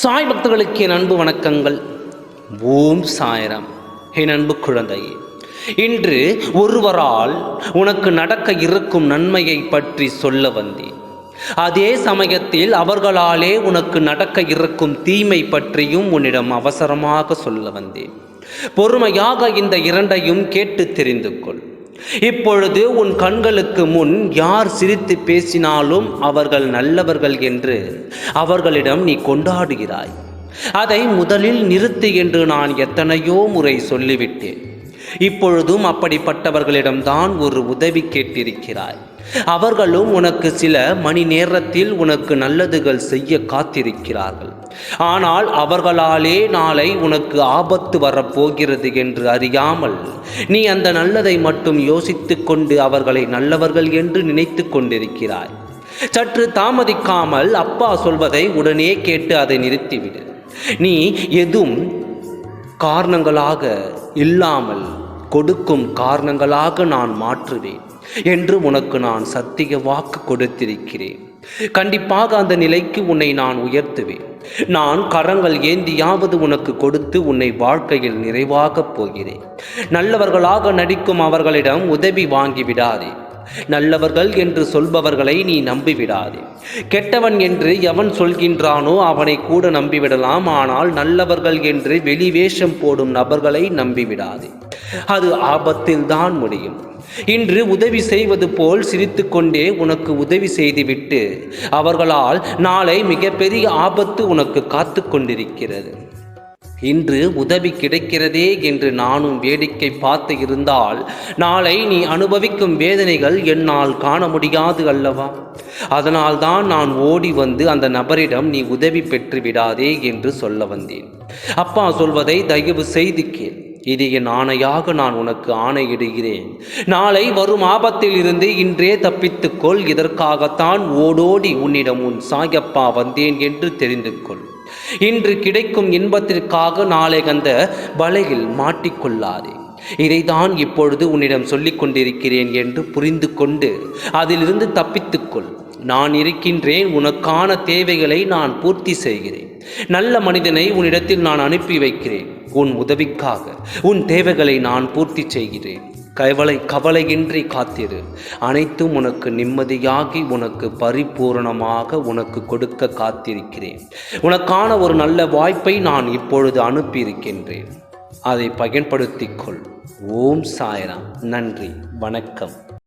சாய் பக்தர்களுக்கு என் அன்பு வணக்கங்கள். ஓம் சாயரம். என் அன்பு குழந்தையே இன்று ஒருவரால் உனக்கு நடக்க இருக்கும் நன்மையை பற்றி சொல்ல வந்தேன். அதே சமயத்தில் அவர்களாலே உனக்கு நடக்க இருக்கும் தீமை பற்றியும் உன்னிடம் அவசரமாக சொல்ல வந்தேன். பொறுமையாக இந்த இரண்டையும் கேட்டு தெரிந்து கொள் இப்பொழுது உன் கண்களுக்கு முன் யார் சிரித்து பேசினாலும் அவர்கள் நல்லவர்கள் என்று அவர்களிடம் நீ கொண்டாடுகிறாய். அதை முதலில் நிறுத்து என்று நான் எத்தனையோ முறை சொல்லிவிட்டேன். இப்பொழுதும் அப்படிப்பட்டவர்களிடம்தான் ஒரு உதவி கேட்டிருக்கிறாய். அவர்களும் உனக்கு சில மணி நேரத்தில் உனக்கு நல்லதுகள் செய்ய காத்திருக்கிறார்கள். ஆனால் அவர்களாலே நாளை உனக்கு ஆபத்து வரப்போகிறது என்று அறியாமல் நீ அந்த நல்லதை மட்டும் யோசித்து கொண்டு அவர்களை நல்லவர்கள் என்று நினைத்து கொண்டிருக்கிறாய். சற்று தாமதிக்காமல் அப்பா சொல்வதை உடனே கேட்டு அதை நிறுத்திவிடு. நீ எதுவும் காரணங்களாக இல்லாமல் கொடுக்கும் காரணங்களாக நான் மாற்றுவேன் என்று உனக்கு நான் சத்திய வாக்கு கொடுத்திருக்கிறேன். கண்டிப்பாக அந்த நிலைக்கு உன்னை நான் உயர்த்துவேன். நான் கரங்கள் ஏந்தியாவது உனக்கு கொடுத்து உன்னை வாழ்க்கையில் நிறைவாகப் போகிறேன். நல்லவர்களாக நடிக்கும் அவர்களிடம் உதவி வாங்கிவிடாதே நல்லவர்கள் என்று சொல்பவர்களை நீ நம்பிவிடாதே. கெட்டவன் என்று எவன் சொல்கின்றானோ அவனை கூட நம்பிவிடலாம் ஆனால் நல்லவர்கள் என்று வெளிவேஷம் போடும் நபர்களை நம்பிவிடாதே. அது ஆபத்தில் தான் முடியும். இன்று உதவி செய்வது போல் சிரித்துக்கொண்டே உனக்கு உதவி செய்துவிட்டு அவர்களால் நாளை மிகப்பெரிய ஆபத்து உனக்கு காத்து கொண்டிருக்கிறது இன்று உதவி கிடைக்கிறதே என்று நானும் வேடிக்கை பார்த்து இருந்தால் நாளை நீ அனுபவிக்கும் வேதனைகள் என்னால் காண முடியாது அல்லவா? அதனால்தான் நான் ஓடி வந்து அந்த நபரிடம் நீ உதவி பெற்று விடாதே என்று சொல்ல வந்தேன். அப்பா சொல்வதை தயவு செய்து கேள். இது என் ஆணையாக நான் உனக்கு ஆணையிடுகிறேன். நாளை வரும் ஆபத்தில் இருந்து இன்றே தப்பித்துக்கொள். இதற்காகத்தான் ஓடோடி உன்னிடம் உன் சாயப்பா வந்தேன் என்று தெரிந்து கொள். இன்று கிடைக்கும் இன்பத்திற்காக நாளை கந்த வலையில் மாட்டிக்கொள்ளாதே. இதைதான் இப்பொழுது உன்னிடம் சொல்லிக் கொண்டிருக்கிறேன் என்று புரிந்து கொண்டு அதிலிருந்து தப்பித்துக்கொள். நான் இருக்கின்றேன் உனக்கான தேவைகளை நான் பூர்த்தி செய்கிறேன். நல்ல மனிதனை உன்னிடத்தில் நான் அனுப்பி வைக்கிறேன். உன் உதவிக்காக உன் தேவைகளை நான் பூர்த்தி செய்கிறேன். கவலை கவலையின்றி காத்திரு. அனைத்தும் உனக்கு நிம்மதியாகி உனக்கு பரிபூரணமாக உனக்கு கொடுக்க காத்திருக்கிறேன். உனக்கான ஒரு நல்ல வாய்ப்பை நான் இப்பொழுது அனுப்பியிருக்கின்றேன். அதை பயன்படுத்திக் கொள். ஓம் சாய்ராம். நன்றி. வணக்கம்.